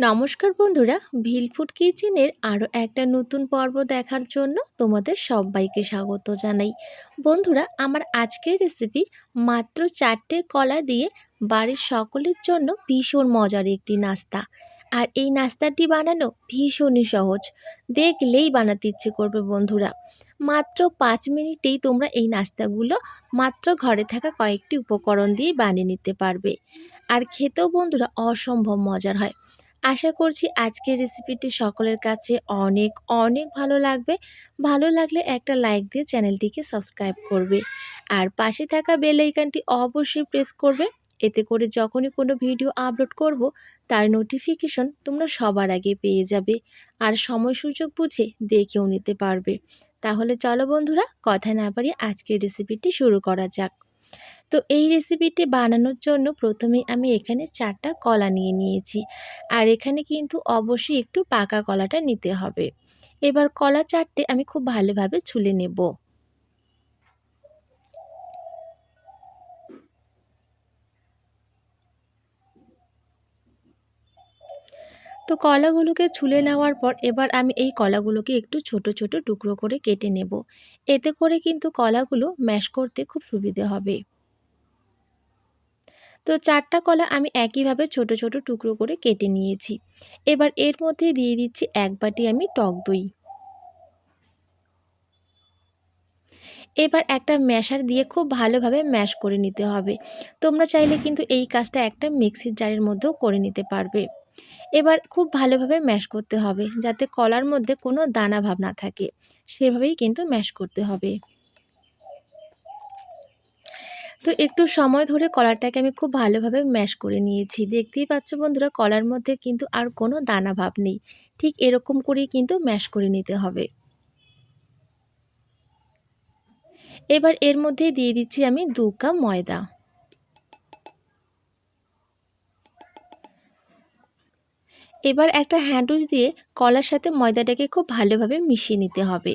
নমস্কার বন্ধুরা ভিলফুড কিচেনের আরও একটা নতুন পর্ব দেখার জন্য তোমাদের সবাইকে স্বাগত জানাই। বন্ধুরা, আমার আজকের রেসিপি মাত্র চারটে কলা দিয়ে বাড়ির সকলের জন্য ভীষণ মজার একটি নাস্তা। আর এই নাস্তাটি বানানো ভীষণই সহজ, দেখলেই বানাতে ইচ্ছে করবে বন্ধুরা। মাত্র পাঁচ মিনিটেই তোমরা এই নাস্তাগুলো মাত্র ঘরে থাকা কয়েকটি উপকরণ দিয়ে বানিয়ে নিতে পারবে। আর খেতেও বন্ধুরা অসম্ভব মজার হয়। আশা করছি আজকের রেসিপিটি সকলের কাছে অনেক অনেক ভালো লাগবে। ভালো লাগলে একটা লাইক দিয়ে চ্যানেলটিকে সাবস্ক্রাইব করবে। আর পাশে থাকা বেল আইকনটি অবশ্যই প্রেস করবে। এতে করে যখনই কোনো ভিডিও আপলোড করব, তার নোটিফিকেশন তোমরা সবার আগে পেয়ে যাবে। আর সময় সুযোগ বুঝে দেখেও নিতে পারবে। তাহলে চলো বন্ধুরা, কথা না পারি আজকের রেসিপিটি শুরু করা যাক। তো এই রেসিপিটি বানানোর জন্য প্রথমেই আমি এখানে চারটা কলা নিয়ে নিয়েছি। আর এখানে কিন্তু অবশ্যই একটু পাকা কলাটা নিতে হবে। এবার কলা চারটে আমি খুব ভালোভাবে ছুলে নেব। তো কলাগুলোকে ছুলে নেওয়ার পর এবার আমি এই কলাগুলোকে একটু ছোট ছোট টুকরো করে কেটে নেব। এতে করে কিন্তু কলাগুলো ম্যাশ করতে খুব সুবিধে হবে। তো চারটা কলা আমি একইভাবে ছোট ছোট টুকরো করে কেটে নিয়েছি। এবার এর মধ্যে দিয়ে দিচ্ছি এক বাটি আমি টক দই। এবার একটা ম্যাশার দিয়ে খুব ভালোভাবে ম্যাশ করে নিতে হবে। তোমরা চাইলে কিন্তু এই কাজটা একটা মিক্সির জারের মধ্যেও করে নিতে পারবে। এবার খুব ভালোভাবে ম্যাশ করতে হবে যাতে কলার মধ্যে কোনো দানা ভাব না থাকে। সেভাবেই কিন্তু ম্যাশ করতে হবে। তো একটু সময় ধরে কলারটাকে আমি খুব ভালোভাবে ম্যাশ করে নিয়েছি। দেখতেই পাচ্ছ বন্ধুরা, কলার মধ্যে কিন্তু আর কোনো দানা ভাব নেই। ঠিক এরকম করেই কিন্তু ম্যাশ করে নিতে হবে। এবার এর মধ্যে দিয়ে দিচ্ছি আমি দু কাপ ময়দা। এবার একটা হ্যান্ডউইচ দিয়ে কলার সাথে ময়দাটাকে খুব ভালোভাবে মিশিয়ে নিতে হবে।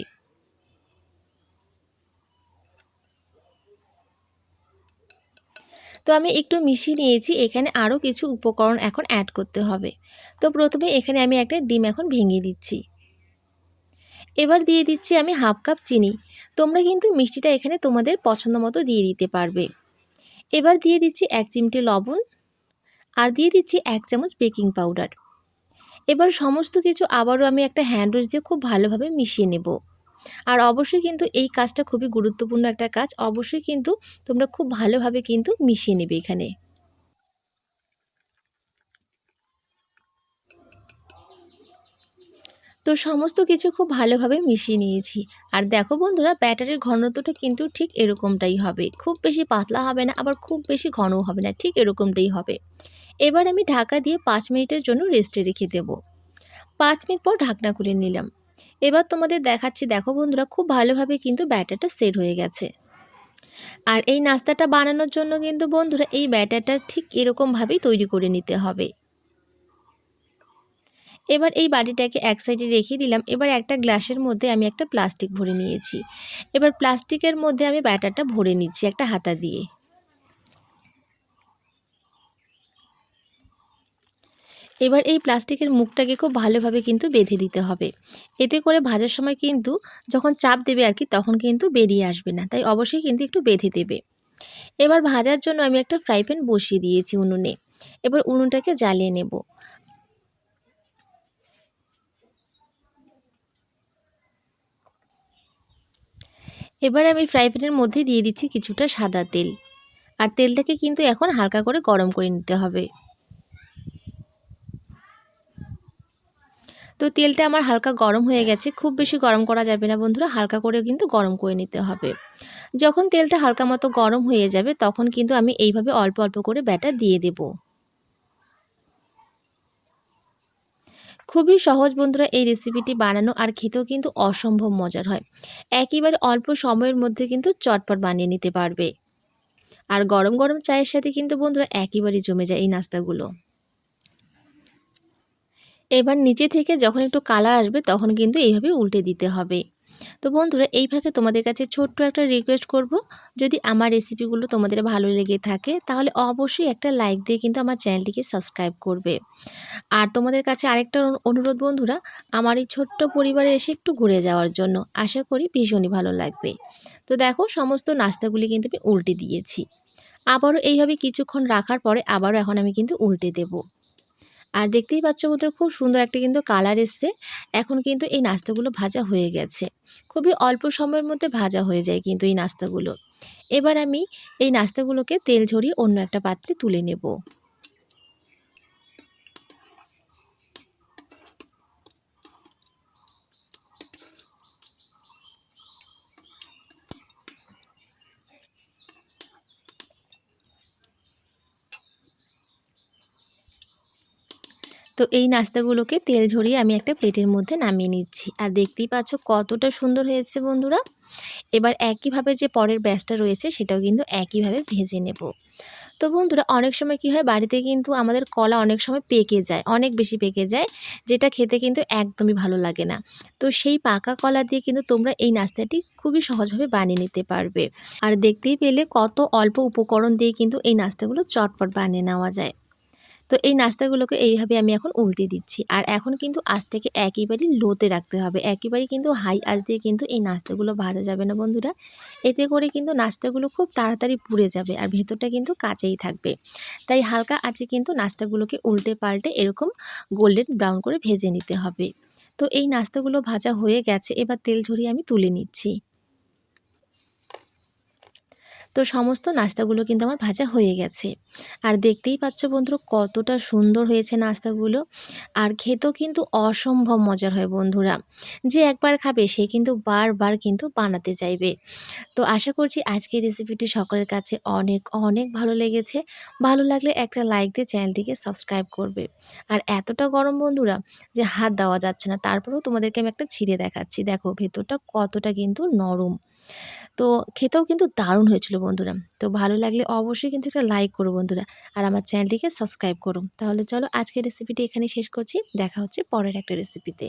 তো আমি একটু মিশিয়ে নিয়েছি, এখানে আরও কিছু উপকরণ এখন অ্যাড করতে হবে। তো প্রথমে এখানে আমি একটা ডিম এখন ভেঙে দিচ্ছি। এবার দিয়ে দিচ্ছি আমি হাফ কাপ চিনি। তোমরা কিন্তু মিষ্টিটা এখানে তোমাদের পছন্দ মতো দিয়ে দিতে পারবে। এবার দিয়ে দিচ্ছি এক চিমটে লবণ আর দিয়ে দিচ্ছি এক চামচ বেকিং পাউডার। এবার সমস্ত কিছু আবারও আমি একটা হ্যান্ড দিয়ে খুব ভালোভাবে মিশিয়ে নেব। আর অবশ্যই কিন্তু এই কাজটা খুবই গুরুত্বপূর্ণ একটা কাজ। অবশ্যই কিন্তু তোমরা খুব ভালোভাবে কিন্তু মিশিয়ে নেবে এখানে। তো সমস্ত কিছু খুব ভালোভাবে মিশিয়ে নিয়েছি। আর দেখো বন্ধুরা, ব্যাটারের ঘনত্বটা কিন্তু ঠিক এরকমটাই হবে। খুব বেশি পাতলা হবে না, আবার খুব বেশি ঘনও হবে না, ঠিক এরকমটাই হবে। এবার আমি ঢাকা দিয়ে পাঁচ মিনিটের জন্য রেস্টে রেখে দেব। পাঁচ মিনিট পর ঢাকনা খুলে নিলাম। এবার তোমাদের দেখাচ্ছি, দেখো বন্ধুরা, খুব ভালোভাবে কিন্তু ব্যাটারটা সেট হয়ে গেছে। আর এই নাস্তাটা বানানোর জন্য কিন্তু বন্ধুরা, এই ব্যাটারটা ঠিক এরকমভাবেই তৈরি করে নিতে হবে। এবার এই বাটিটাকে এক সাইডে রেখে দিলাম। এবার একটা গ্লাসের মধ্যে আমি একটা প্লাস্টিক ভরে নিয়েছি। এবার প্লাস্টিকের মধ্যে আমি ব্যাটারটা ভরে নিচ্ছি একটা হাতা দিয়ে। এবার এই প্লাস্টিকের মুখটাকে খুব ভালোভাবে কিন্তু বেঁধে দিতে হবে। এতে করে ভাজার সময় কিন্তু যখন চাপ দেবে আর কি, তখন কিন্তু বেরিয়ে আসবে না। তাই অবশ্যই কিন্তু একটু বেঁধে দেবে। এবার ভাজার জন্য আমি একটা ফ্রাই প্যান বসিয়ে দিয়েছি উনুনে। এবার উনুনটাকে জ্বালিয়ে নেব। এবার আমি ফ্রাই প্যানের মধ্যে দিয়ে দিচ্ছি কিছুটা সাদা তেল। আর তেলটাকে কিন্তু এখন হালকা করে গরম করে নিতে হবে। তো তেলটা আমার হালকা গরম হয়ে গেছে, খুব বেশি গরম করা যাবে না বন্ধুরা, হালকা করে কিন্তু গরম করে নিতে হবে। যখন তেলটা হালকা মতো গরম হয়ে যাবে, তখন কিন্তু আমি এইভাবে অল্প অল্প করে ব্যাটার দিয়ে দেব। খুবই সহজ বন্ধুরা এই রেসিপিটি বানানো আর খেতেও কিন্তু অসম্ভব মজার হয়। একইবারে অল্প সময়ের মধ্যে কিন্তু চটপট বানিয়ে নিতে পারবে। আর গরম গরম চায়ের সাথে কিন্তু বন্ধুরা একইবারই জমে যায় এই নাস্তাগুলো। এবার নিচে থেকে যখন একটু কালার আসবে তখন কিন্তু এইভাবে উল্টে দিতে হবে। তো বন্ধুরা, এই ফাঁকে তোমাদের কাছে ছোট্ট একটা রিকোয়েস্ট করব। যদি আমার রেসিপিগুলো তোমাদের ভালো লেগে থাকে, তাহলে অবশ্যই একটা লাইক দিয়ে কিন্তু আমার চ্যানেলটিকে সাবস্ক্রাইব করবে। আর তোমাদের কাছে আরেকটা অনু- অনুরোধ বন্ধুরা, আমার এই ছোট্ট পরিবারে এসে একটু ঘুরে যাওয়ার জন্য আশা করি ভীষণই ভালো লাগবে। তো দেখো, সমস্ত নাস্তাগুলি কিন্তু আমি উল্টে দিয়েছি। আবারও এইভাবে কিছুক্ষণ রাখার পরে আবারও এখন আমি কিন্তু উল্টে দেব। আর দেখতেই পাচ্ছ বন্ধুরা, খুব সুন্দর একটা কিন্তু কালার এসছে। এখন কিন্তু এই নাস্তাগুলো ভাজা হয়ে গেছে। খুবই অল্প সময়ের মধ্যে ভাজা হয়ে যায় কিন্তু এই নাস্তাগুলো। এবার আমি এই নাস্তাগুলোকে তেল ঝরিয়ে অন্য একটা পাত্রে তুলে নেব। তো এই নাস্তাগুলোকে তেল ঝরিয়ে আমি একটা প্লেটের মধ্যে নামিয়ে নিচ্ছি। আর দেখতেই পাচ্ছ কতটা সুন্দর হয়েছে বন্ধুরা। এবার একইভাবে যে পরের ব্যাসটা রয়েছে সেটাও কিন্তু একইভাবে ভেজে নেব। তো বন্ধুরা, অনেক সময় কি হয়, বাড়িতে কিন্তু আমাদের কলা অনেক সময় পেকে যায়, অনেক বেশি পেকে যায়, যেটা খেতে কিন্তু একদমই ভালো লাগে না। তো সেই পাকা কলা দিয়ে কিন্তু তোমরা এই নাস্তাটি খুবই সহজভাবে বানিয়ে নিতে পারবে। আর দেখতেই পেলে কত অল্প উপকরণ দিয়ে কিন্তু এই নাস্তাগুলো চটপট বানিয়ে নেওয়া যায়। তো এই নাস্তাগুলোকে এইভাবে আমি এখন উল্টে দিচ্ছি। আর এখন কিন্তু আজ থেকে একেবারেই লোতে রাখতে হবে। একেবারেই কিন্তু হাই আজ দিয়ে কিন্তু এই নাস্তাগুলো ভাজা যাবে না বন্ধুরা। এতে করে কিন্তু নাস্তাগুলো খুব তাড়াতাড়ি পুড়ে যাবে আর ভেতরটা কিন্তু কাঁচেই থাকবে। তাই হালকা আঁচে কিন্তু নাস্তাগুলোকে উল্টে পাল্টে এরকম গোল্ডেন ব্রাউন করে ভেজে নিতে হবে। তো এই নাস্তাগুলো ভাজা হয়ে গেছে। এবার তেল ঝরিয়ে আমি তুলে নিচ্ছি। তো সমস্ত নাস্তাগুলো কিন্তু আমার ভাজা হয়ে গেছে। আর দেখতেই পাচ্ছ বন্ধুরা কতটা সুন্দর হয়েছে নাস্তাগুলো। আর খেতেও কিন্তু অসম্ভব মজার হয় বন্ধুরা। যে একবার খাবে সে কিন্তু বারবার কিন্তু বানাতে চাইবে। তো আশা করছি আজকের রেসিপিটি সকলের কাছে অনেক অনেক ভালো লেগেছে। ভালো লাগলে একটা লাইক দিয়ে চ্যানেলটিকে সাবস্ক্রাইব করবে। আর এতটা গরম বন্ধুরা যে হাত দেওয়া যাচ্ছে না। তারপরেও তোমাদেরকে আমি একটা ছিঁড়ে দেখাচ্ছি। দেখো ভেতরটা কতটা কিন্তু নরম। তো খেতেও কিন্তু দারুণ হয়েছিল বন্ধুরা। তো ভালো লাগলে অবশ্যই কিন্তু একটা লাইক করো বন্ধুরা আর আমার চ্যানেলটিকে সাবস্ক্রাইব করো। তাহলে চলো আজকের রেসিপিটি এখানে শেষ করছি। দেখা হচ্ছে পরের একটা রেসিপিতে